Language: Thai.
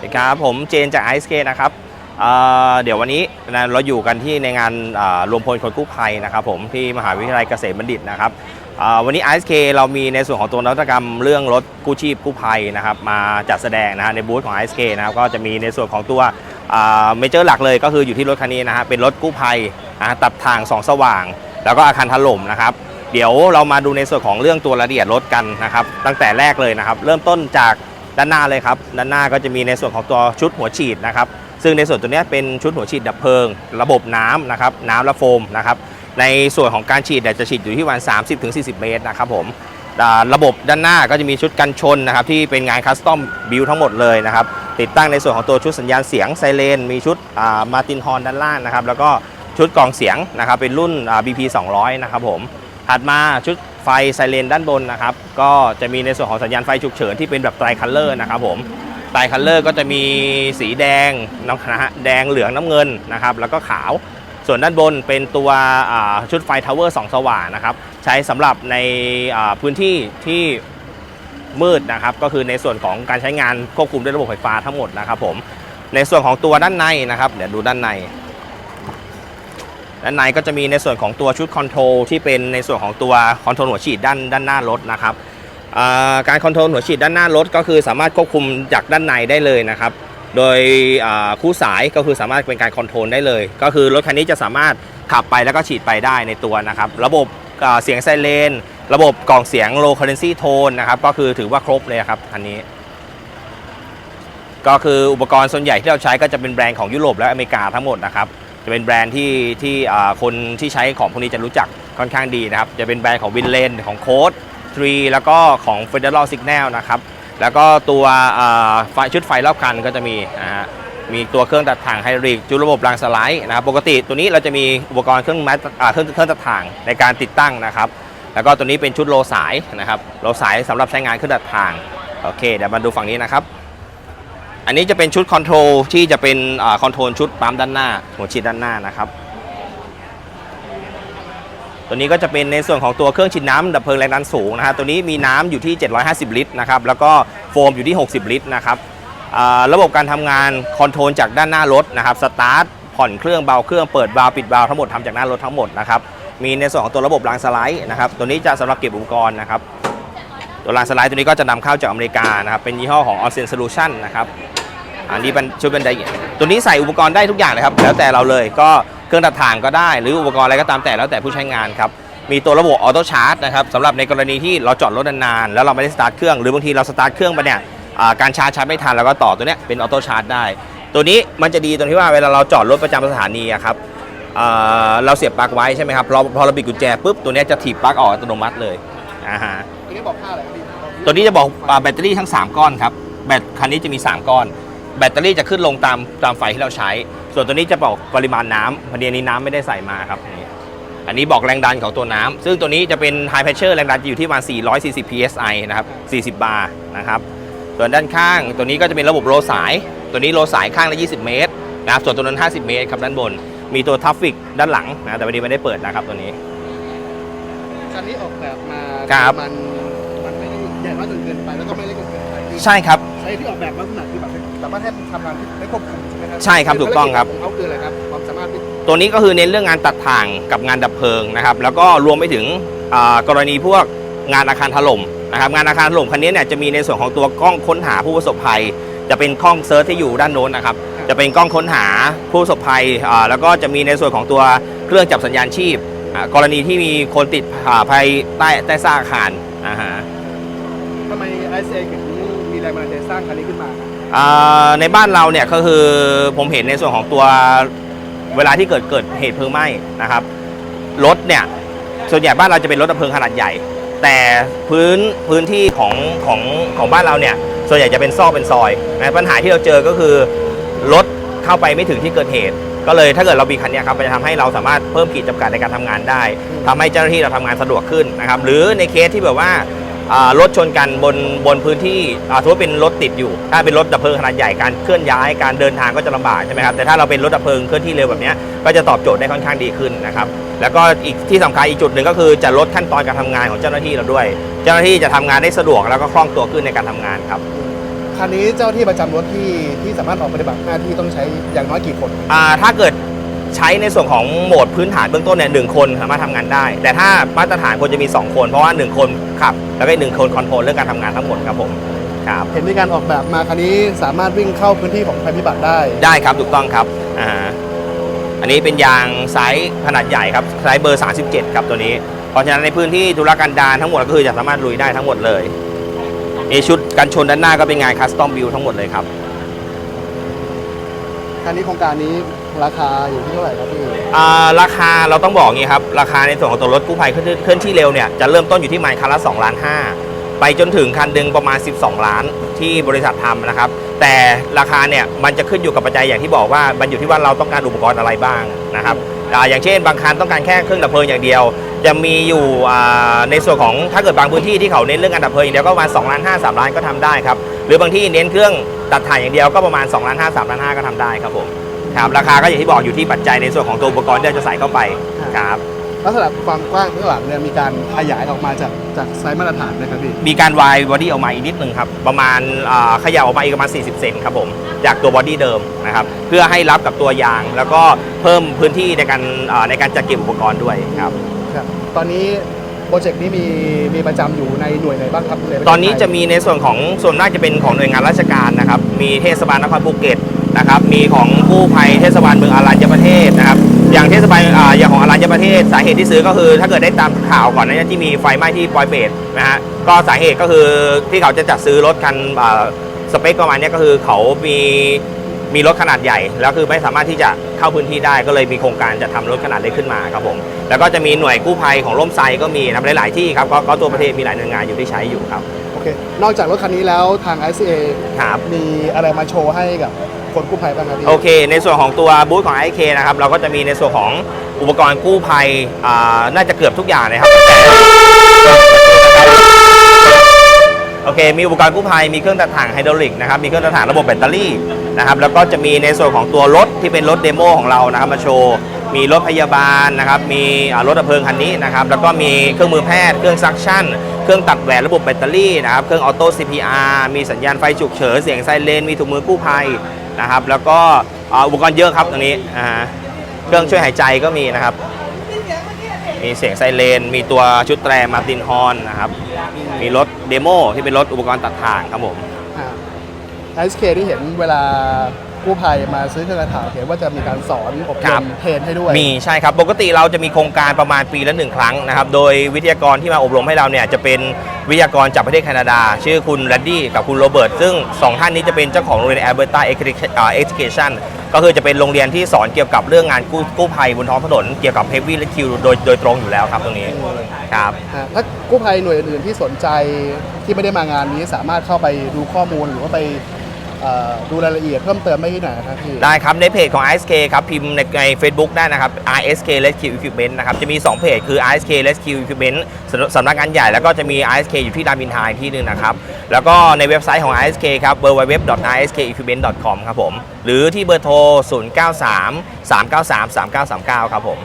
สวัสดีครับผมเจนจากไอซ์เคนะครับเเดี๋ยววันนี้นะเราอยู่กันที่ในงานรวมพลคนกู้ภัยนะครับผมที่มหาวิทยาลัยเกษตรบัณฑิตนะครับวันนี้ ISK เรามีในส่วนของตัวนวัตกรรมเรื่องรถกู้ชีพกู้ภัยนะครับมาจัดแสดงนะฮะในบูธของ ISK นะครับก็จะมีในส่วนของตัวเมเจอร์หลักเลยก็คืออยู่ที่รถคันนี้นะฮะเป็นรถกู้ภัยนะตัดทางสองสว่าง แล้วก็อาคารถล่มนะครับเดี๋ยวเรามาดูในส่วนของเรื่องตัวรายละเอียดรถกันนะครับตั้งแต่แรกเลยนะครับเริ่มต้นจาก ด้านหน้าเลยครับ ด้านหน้าก็จะมีในส่วนของตัวชุดหัวฉีดนะครับ ซึ่งในส่วนตัวนี้เป็นชุดหัวฉีดดับเพลิง ระบบน้ำนะครับ น้ำและโฟมนะครับ ในส่วนของการฉีดเนี่ยจะฉีดอยู่ที่ประมาณ30-40 เมตรนะครับผม ระบบด้านหน้าก็จะมีชุดกันชนนะครับที่เป็นงานคัสตอมบิวทั้งหมดเลยนะครับ ติดตั้งในส่วนของตัวชุดสัญญาณเสียงไซเรน มีชุดมาตินฮอนด้านล่างนะครับ แล้วก็ชุดกรองเสียงนะครับเป็นรุ่น BP 200 นะครับผม ถัดมาชุด ไฟไซเรนด้านบนนะครับ ก็จะมีในส่วนของสัญญาณไฟฉุกเฉินที่เป็นแบบไตรคัลเลอร์นะครับผมไตรคัลเลอร์ก็จะมีสีแดงน้ำนะฮะแดงเหลืองน้ำเงินนะครับ แล้วก็ขาว ส่วนด้านบนเป็นตัวชุดไฟทาวเวอร์สองสว่างนะครับ ใช้สำหรับในพื้นที่ที่มืดนะครับ ก็คือในส่วนของการใช้งานควบคุมด้วยระบบไฟฟ้าทั้งหมดนะครับผมในส่วนของตัวด้านในนะครับ เดี๋ยวดูด้านใน ด้านในก็จะมีในส่วนของตัวชุดคอนโทรลที่เป็นในส่วนของตัวคอนโทรลหัวฉีดด้านด้านหน้ารถนะครับการคอนโทรลหัวฉีดด้านหน้ารถก็คือสามารถควบคุมจากด้านในได้เลยนะครับ โดยคู่สายก็คือสามารถเป็นการคอนโทรลได้เลย ก็คือรถคันนี้จะสามารถขับไปแล้วก็ฉีดไปได้ในตัวนะครับ ระบบเสียงไซเรนระบบกล่องเสียง low currency tone นะครับ ก็คือถือว่าครบเลยครับคันนี้ ก็คืออุปกรณ์ส่วนใหญ่ที่เราใช้ก็จะเป็นแบรนด์ของยุโรปและอเมริกาทั้งหมดนะครับ จะเป็นแบรนด์ที่ที่คนที่ใช้ของพวกนี้จะรู้จักค่อนข้างดีนะครับ จะเป็นแบรนด์ของวินเลนของโค้ดทรีแล้วก็ของ Federal Signal นะครับ แล้วก็ตัวไฟชุดไฟรอบคันก็จะมีนะฮะมีตัวเครื่องตัดถ่างไฮดริกจุดระบบรางสไลด์นะครับปกติตัวนี้เราจะมีอุปกรณ์เครื่องไม้อ่าเครื่องเครื่องตัดถ่างในการติดตั้งนะครับ แล้วก็ตัวนี้เป็นชุดโลสายนะครับโลสายสำหรับใช้งานเครื่องตัดถ่างโอเคเดี๋ยวมาดูฝั่งนี้นะครับ อันนี้จะเป็นชุดคอนโทรลที่จะเป็นคอนโทรลชุดปั๊มด้านหน้า หัวฉีดด้านหน้านะครับ ตัวนี้ก็จะเป็นในส่วนของตัวเครื่องฉีดน้ำดับเพลิงแรงดันสูงนะฮะตัวนี้มีน้ำอยู่ที่ 750 ลิตรนะครับแล้วก็โฟมอยู่ที่ 60 ลิตรนะครับระบบการทำงานคอนโทรลจากด้านหน้ารถนะครับสตาร์ทผ่อนเครื่องเบาเครื่องเปิดวาล์วปิดวาล์วทั้งหมดทำจากหน้ารถทั้งหมดนะครับมีในส่วนของตัวระบบรางสไลด์นะครับตัวนี้จะสำหรับเก็บอุปกรณ์นะครับ ตัวรางสไลด์ตัวนี้ก็จะนำเข้าจากอเมริกานะครับเป็นยี่ห้อของ o n s e n Solution นะครับอันนี้เป็นชุดเป็นไดตัวนี้ใส่อุปกรณ์ได้ทุกอย่างเลยครับแล้วแต่เราเลยก็เครื่องตัดถ่างก็ได้ หรืออุปกรณ์อะไรก็ตามแต่แล้วแต่ผู้ใช้งานครับมีตัวระบบออโต้ชาร์จนะครับสำหรับในกรณีที่เราจอดรถนานๆแล้วเราไม่ได้สตาร์ทเครื่องหรือบางทีเราสตาร์ทเครื่องไปเนี่ยการชาร์จชาร์จไม่ทันเราก็ต่อตัวเนี้ยเป็นออโต้ชาร์จได้ ตัวนี้มันจะดีตรงที่ว่าเวลาเราจอดรถประจำสถานีอะครับเราเสียบปลั๊กไว้ใช่ไหมครับพอเราบิดกุญแจปุ๊บตัวนี้จะถีบปลั๊กออกอัตโนมัติเลยอ่าฮะ ตัวนี้บอกค่าอะไรครับพี่ตัวนี้จะบอกอ่าแบตเตอรี่ทั้ง 3 ก้อนครับ แบตคันนี้จะมี 3 ก้อน แบตเตอรี่จะขึ้นลงตามตามไฟที่เราใช้ ส่วนตัวนี้จะบอกปริมาณน้ำพอดีอันนี้น้ำไม่ได้ใส่มาครับอันนี้อันนี้บอกแรงดันของตัวน้ำซึ่งตัวนี้จะเป็น High Pressure แรงดันจะอยู่ที่ประมาณ 440 psi นะครับ 40 บาร์นะครับ ส่วนด้านข้างตัวนี้ก็จะเป็นระบบโลสาย ตัวนี้โลสายข้างละ 20 เมตรนะครับส่วนตัวนั้น 50 เมตรครับด้านบน มีตัวทัฟฟิกด้านหลังนะแต่วันนี้ไม่ได้เปิดนะครับตัวนี้ คันนี้ออกแบบมาครับ มันมันไม่ได้ใหญ่มากจนเกินไปแล้วก็ไม่เล็กจนเกินไปคือใช่ครับ ใช้ที่ออกแบบลักษณะคือแบบสามารถให้ทำงานได้ควบคุมใช่ไหมครับใช่ครับถูกต้องครับ ของเขาคืออะไรครับความสามารถที่ตัวนี้ก็คือเน้นเรื่องงานตัดถ่างกับงานดับเพลิงนะครับ แล้วก็รวมไปถึงอ่ากรณีพวกงานอาคารถล่มนะครับ งานอาคารถล่มคันนี้เนี่ยจะมีในส่วนของตัวกล้องค้นหาผู้ประสบภัย จะเป็นกล้องเซิร์ชที่อยู่ด้านโน้นนะครับ จะเป็นกล้องค้นหาผู้ประสบภัยอ่าแล้วก็จะมีในส่วนของตัวเครื่องจับสัญญาณชีพอ่า กรณีที่มีคนติดอ่าภัยใต้ใต้ซากอาคารอ่าฮะทำไมไอซีถึงมีแรงบันดาลใจสร้างคันนี้ขึ้นมาครับอ่าในบ้านเราเนี่ยก็คือผมเห็นในส่วนของตัวเวลาที่เกิดเกิดเหตุเพลิงไหม้นะครับรถเนี่ยส่วนใหญ่บ้านเราจะเป็นรถดับเพลิงขนาดใหญ่ แต่พื้นพื้นที่ของของของบ้านเราเนี่ยส่วนใหญ่จะเป็นซอกเป็นซอยนะปัญหาที่เราเจอก็คือรถเข้าไปไม่ถึงที่เกิดเหตุ ก็เลยถ้าเกิดเรามีคันเนี้ยครับมันจะทำให้เราสามารถเพิ่มขีดจำกัดในการทำงานได้ทำให้เจ้าหน้าที่เราทำงานสะดวกขึ้นนะครับหรือในเคสที่แบบว่าอ่ารถชนกันบนบนพื้นที่อ่าถือว่าเป็นรถติดอยู่ ถ้าเป็นรถดับเพลิงขนาดใหญ่การเคลื่อนย้ายการเดินทางก็จะลำบากใช่ไหมครับแต่ถ้าเราเป็นรถดับเพลิงเคลื่อนที่เร็วแบบเนี้ยก็จะตอบโจทย์ได้ค่อนข้างดีขึ้นนะครับแล้วก็อีกที่สำคัญอีกจุดหนึ่งก็คือจะลดขั้นตอนการทำงานของเจ้าหน้าที่เราด้วย เจ้าหน้าที่จะทำงานได้สะดวกแล้วก็คล่องตัวขึ้นในการทำงานครับ คคันนี้เจ้าที่ประจำรถที่ที่สามารถออกปฏิบัติหน้าที่ต้องใช้อย่างน้อยกี่คนอ่าถ้าเกิดใช้ในส่วนของโหมดพื้นฐานเบื้องต้นเนี่ยหนึ่งคนสามารถทำงานได้ แต่ถ้ามาตรฐานควรจะมี 2 คน เพราะว่า 1 คนขับ แล้วก็อีกหนึ่งคนคอนโทรลเรื่องการทำงานทั้งหมดครับผมครับเห็นมีการออกแบบมาคันนี้สามารถวิ่งเข้าพื้นที่ของภัยพิบัติได้ ได้ครับถูกต้องครับอ่าอันนี้เป็นยางไซส์ขนาดใหญ่ครับไซส์เบอร์ 37 ครับตัวนี้ เพราะฉะนั้นในพื้นที่ธุรกันดารทั้งหมดก็คือจะสามารถลุยได้ทั้งหมดเลย นี่ชุดกันชนด้านหน้าก็เป็นงานคัสตอมบิลทั้งหมดเลยครับ คันนี้โครงการนี้ราคาอยู่ที่เท่าไหร่ครับพี่อ่าราคาเราต้องบอกอย่างนี้ครับ ราคาในส่วนของตัวรถกู้ภัยเคลื่อนที่เคลื่อนที่เร็วเนี่ยจะเริ่มต้นอยู่ที่ประมาณคันละ2ล้าน5ไปจนถึงคันหนึ่งประมาณ 12 ล้านที่บริษัททำนะครับ แต่ราคาเนี่ยมันจะขึ้นอยู่กับปัจจัยอย่างที่บอกว่ามันอยู่ที่ว่าเราต้องการอุปกรณ์อะไรบ้างนะครับ อย่างเช่น บางคันต้องการแค่เครื่องดับเพลิงอย่างเดียว จะมีอยู่ในส่วนของถ้าเกิดบางพื้นที่ที่เขาเน้นเรื่องการดับเพลิงอย่างเดียวก็ประมาณ2ล้าน5 3ล้านก็ทำได้ครับหรือบางที่เน้นเครื่องตัดถ่ายอย่างเดียวก็ประมาณ2ล้าน5 3ล้าน5ก็ทำได้ครับผมครับราคาก็อย่างที่บอกอยู่ที่ปัจจัยในส่วนของตัวอุปกรณ์ที่เราจะใส่เข้าไปครับ ลักษณะความกว้างข้างหลังเนี่ยมีการขยายออกมาจากจากไซส์มาตรฐานนะครับพี่มีการวายบอดี้ออกมาอีกนิดนึงครับ ประมาณอ่าขยับออกมาอีกประมาณ 40 เซนครับผม จากตัวบอดี้เดิมนะครับ เพื่อให้รับกับตัวยาง แล้วก็เพิ่มพื้นที่ในการอ่าในการจัดเก็บอุปกรณ์ด้วยครับ ครับ ตอนนี้โปรเจกต์นี้มีมีประจำอยู่ในหน่วยไหนบ้างครับใปรเทศตอนนี้จะไทยมีในส่วนของส่วนมากจะเป็นของหน่วยงานราชการนะครับ มีเทศบาลนครภูเก็ต นะครับ มีของกู้ภัยเทศบาลเมืองอารัญญประเทศนะครับ อย่างเทศบาลอ่าอย่างของอารัญญประเทศ สาเหตุที่ซื้อก็คือถ้าเกิดได้ตามข่าวก่อนหนานี้ที่มีไฟไหม้ที่ปอยเปตนะฮะก็สาเหตุก็คือที่เขาจะจัดซื้อรถคันอ่าสเปคประมาณเนี้ยก็คือเขามีมีรถขนาดใหญ่ แล้วคือไม่สามารถที่จะเข้าพื้นที่ได้ก็เลยมีโครงการจะทำรถขนาดเล็กขึ้นมาครับผมแล้วก็จะมีหน่วยกู้ภัยของร่มไทรก็มีนะครับหลาย ๆ ที่ครับก็ก็ตัวประเทศมีหลายหน่วยงานอยู่ที่ใช้อยู่ครับโอเคนอกจากรถคันนี้แล้วทาง ICA ครับมีอะไรมาโชว์ให้กับ คนกู้ภัยบ้างครับพี่ โอเค ในส่วนของตัวบูธของ IK นะครับ เราก็จะมีในส่วนของอุปกรณ์กู้ภัยอ่าน่าจะเกือบทุกอย่างเลยครับ โอเค มีอุปกรณ์กู้ภัย มีเครื่องตัดถ่างไฮดรอลิกนะครับ มีเครื่องตัดถ่างระบบแบตเตอรี่นะครับ แล้วก็จะมีในส่วนของตัวรถที่เป็นรถเดโมของเรานะครับ มาโชว์ มีรถพยาบาลนะครับมีรถดับเพลิงคันนี้นะครับแล้วก็มีเครื่องมือแพทย์เครื่องซักชั่น เครื่องตัดแหวนระบบแบตเตอรี่นะครับเครื่องออโต้ CPR มีสัญญาณไฟฉุกเฉินเสียงไซเรนมีถุงมือกู้ภัยนะครับแล้วก็อุปกรณ์เยอะครับตรงนี้เครื่องช่วยหายใจก็มีนะครับ มีเสียงไซเรนมีตัวชุดแตรมาตินฮอนนะครับมีรถเดโมที่เป็นรถอุปกรณ์ตัดถ่างครับผมไอซ์เคที่เห็นเวลา กู้ภัยมาซื้อเครื่องกระถางเห็นว่าจะมีการสอนอบครรับมเทรนให้ด้วยมีใช่ครับ ปกติเราจะมีโครงการประมาณปีละหนึ่งครั้งนะครับ โดยวิทยากรที่มาอบรมให้เราเนี่ยจะเป็นวิทยากรจากประเทศแคนาดา ชื่อคุณแรดดี้กับคุณโรเบิร์ต ซึ่ง 2 ท่านนี้จะเป็นเจ้าของโรงเรียน Alberta Education ก็คือจะเป็นโรงเรียนที่สอนเกี่ยวกับเรื่องงานกู้กู้ภัยบนท้องถนนเกี่ยวกับ Heavy Rescue โดยโดยตรงอยู่แล้วครับตรงนี้ครับอ่าถ้ากู้ภัยหน่วยอื่นๆที่สนใจที่ไม่ได้มางานนี้สามารถเข้าไปดูข้อมูลหรือว่าไป เอ่อดูรายละเอียดเพิ่มเติมได้ที่ไหนครับพี่ ได้ครับ ในเพจของ ISK ครับ พิมพ์ในใน Facebook ได้นะครับ ISK Rescue Equipment นะครับ จะมี 2 เพจคือ ISK Rescue Equipment สำสำนักงานใหญ่แล้วก็จะมี ISK อยู่ที่รามอินทราอีกที่หนึ่งนะครับ แล้วก็ในเว็บไซต์ของ ISK ครับ www.iskequipment.com ครับผม หรือที่เบอร์โทร 093 393 3939 ครับผม